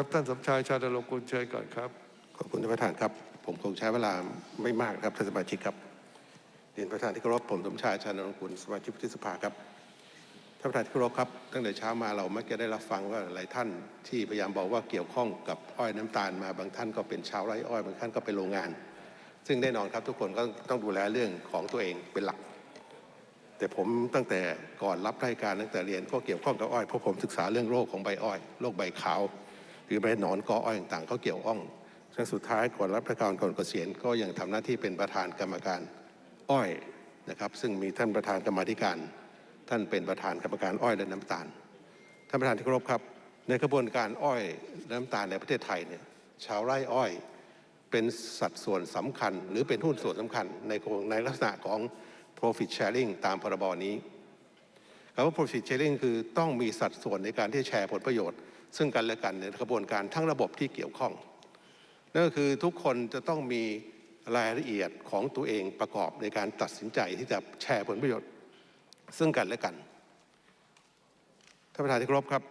ครับ ท่านสมชายชาดลกุลเชิญก่อนครับ ขอบคุณท่านประธานครับ ผมคงใช้เวลาไม่มากครับท่านสมาชิกครับเรียนประธานที่เคารพผมสมชายชาญนรงกุลสมาชิกวุฒิสภาครับท่านประธานที่เคารพครับตั้งแต่เช้ามาเรามักจะได้รับฟังว่าหลายท่านที่พยายามบอกว่าเกี่ยวข้องกับอ้อยน้ำตาลมาบางท่านก็เป็นชาวไร่อ้อยบางท่านก็เป็นโรงงาน ซึ่งแน่นอนครับทุกคนก็ต้องดูแลเรื่องของตัวเองเป็นหลัก แต่ผมตั้งแต่ก่อนรับราชการตั้งแต่เรียนก็เกี่ยวข้องกับอ้อยเพราะผมศึกษาเรื่องโรคของใบอ้อยโรคใบขาว หรือใบหนอนกออ้อยต่างๆเขาเกี่ยวข้องซึ่งสุดท้ายก่อนรับราชการก่อนเกษียณก็ยังทำหน้าที่เป็นประธานกรรมการอ้อยนะครับ ซึ่งมีท่านประธานกรรมธิการ ท่านเป็นประธานกรรมการอ้อยและน้ำตาลท่านประธานที่เคารพครับ ในกระบวนการอ้อยน้ำตาลในประเทศไทยเนี่ยชาวไร่อ้อยเป็นสัดส่วนสำคัญ หรือเป็นหุ้นส่วนสำคัญในในลักษณะของ profit sharing ตามพรบนี้ คำว่า profit sharing คือต้องมีสัดส่วนในการที่แชร์ผลประโยชน์ ซึ่งกันและกันในกระบวนการทั้งระบบที่เกี่ยวข้อง นั่นก็คือทุกคนจะต้องมีรายละเอียดของตัวเองประกอบในการตัดสินใจที่จะแชร์ผลประโยชน์ ซึ่งกันและกันท่านประธานที่เคารพครับ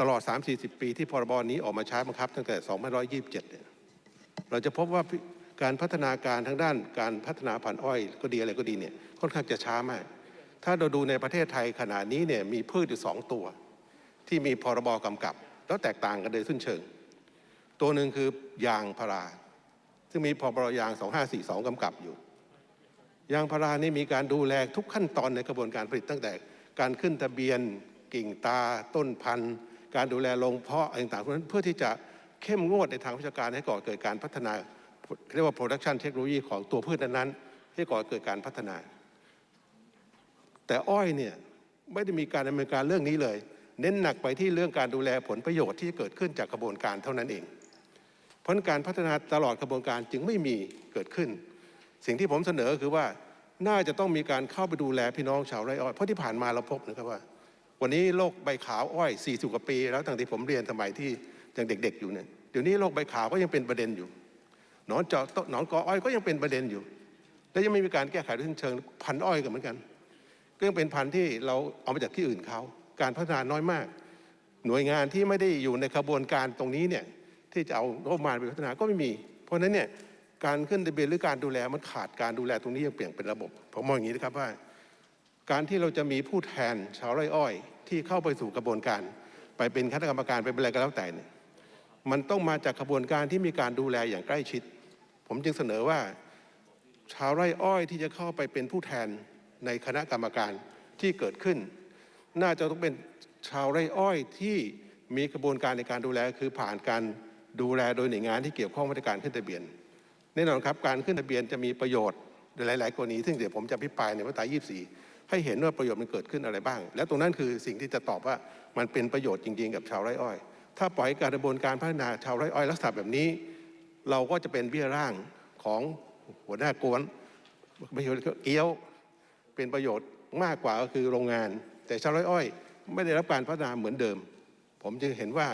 ตลอด 3-40 ปีที่พรบนี้ออกมาใช้บังคับ ตั้งแต่ 2527 เนี่ย เราจะพบว่าการพัฒนาการทางด้านการพัฒนาพันธุ์อ้อยก็ดีอะไรก็ดีเนี่ยค่อนข้างจะช้ามาก ถ้าเราดูในประเทศไทยขณะนี้เนี่ยมีพืชอยู่สองตัว ที่มีพรบกำกับ แล้วแตกต่างกันโดยสิ้นเชิง ตัวหนึ่งคือยางพารา ซึ่งมีพรบยาง 2542กำกับอยู่ ยางพารานี่มีการดูแลทุกขั้นตอนในกระบวนการผลิตตั้งแต่การขึ้นทะเบียนกิ่งตาต้นพันธุ์ การดูแลลงเพาะอะไรต่างๆพวกนั้นเพื่อที่จะเข้มงวดในทางวิชาการให้ก่อเกิดการพัฒนาเรียกว่า production technology ของตัวพืชนั้นๆให้ก่อเกิดการพัฒนา แต่อ้อยเนี่ยไม่ได้มีการดำเนินการเรื่องนี้เลย เน้นหนักไปที่เรื่องการดูแลผลประโยชน์ที่เกิดขึ้นจากกระบวนการเท่านั้นเอง เพราะการพัฒนาตลอดกระบวนการจึงไม่มีเกิดขึ้น สิ่งที่ผมเสนอคือว่าน่าจะต้องมีการเข้าไปดูแลพี่น้องชาวไร่อ้อย เพราะที่ผ่านมาเราพบนะครับว่า วันนี้โรคใบขาวอ้อย 40 กว่าปี แล้วตั้งที่ผมเรียนสมัยที่ยังเด็ก ๆ อยู่เนี่ยเดี๋ยวนี้โรคใบขาวก็ยังเป็นประเด็นอยู่หนอนเจาะหนอนกออ้อยก็ยังเป็นประเด็นอยู่ และยังไม่มีการแก้ไขด้วยเชิงพันอ้อยกันเหมือนกัน ก็ยังเป็นพันธุ์ที่เราเอามาจากที่อื่นเขาการพัฒนาน้อยมาก หน่วยงานที่ไม่ได้อยู่ในกระบวนการตรงนี้เนี่ยที่จะเอางบประมาณไปพัฒนาก็ไม่มี เพราะฉะนั้นเนี่ยการขึ้นทะเบียนหรือการดูแลมันขาดการดูแลตรงนี้ยังเปลี่ยนเป็นระบบผมมองอย่างนี้นะครับว่า การที่เราจะมีผู้แทนชาวไร่อ้อย ที่เข้าไปสู่กระบวนการ ไปเป็นคณะกรรมการไปเป็นอะไรก็แล้วแต่เนี่ยมันต้องมาจากกระบวนการที่มีการดูแลอย่างใกล้ชิด ผมจึงเสนอว่า ชาวไร่อ้อยที่จะเข้าไปเป็นผู้แทน ในคณะกรรมการที่เกิดขึ้น น่าจะต้องเป็นชาวไร่อ้อยที่มีกระบวนการในการดูแล คือผ่านการดูแลโดยหน่วยงานที่เกี่ยวข้องกับการขึ้นทะเบียนแน่นอนครับการขึ้นทะเบียนจะมีประโยชน์ในหลาย ๆ กรณีซึ่งเดี๋ยวผมจะพิปรายในมาตรา24 ให้เห็นว่าประโยชน์มันเกิดขึ้นอะไรบ้าง และตรงนั้นคือสิ่งที่จะตอบว่ามันเป็นประโยชน์จริง ๆ กับชาวไร่อ้อย ถ้าปล่อยการกระบวนการพัฒนาชาวไร่อ้อยลักษณะแบบนี้ เราก็จะเป็นเบี้ยร่างของหัวหน้ากวนประโยชน์เกี้ยว เป็นประโยชน์มากกว่าก็คือโรงงาน แต่ชาวไร่อ้อย ไม่ได้รับการพัฒนาเหมือนเดิม ผมจึงเห็นว่า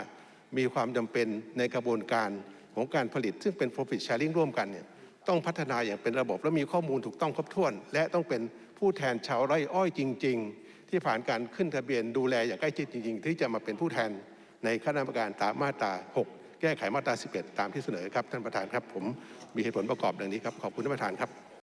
มีความจำเป็นในกระบวนการของการผลิต ซึ่งเป็น profit sharing ร่วมกันเนี่ยต้องพัฒนาอย่างเป็นระบบและมีข้อมูลถูกต้องครบถ้วน และต้องเป็นผู้แทนชาวไร่อ้อยจริง ๆ ที่ผ่านการขึ้นทะเบียนดูแลอย่างใกล้ชิดจริง ๆ ที่จะมาเป็นผู้แทนในคณะกรรมการตามมาตรา 6 แก้ไขมาตรา 11 ตามที่เสนอครับท่านประธานครับ ผมมีเหตุผลประกอบดังนี้ครับขอบคุณท่านประธานครับ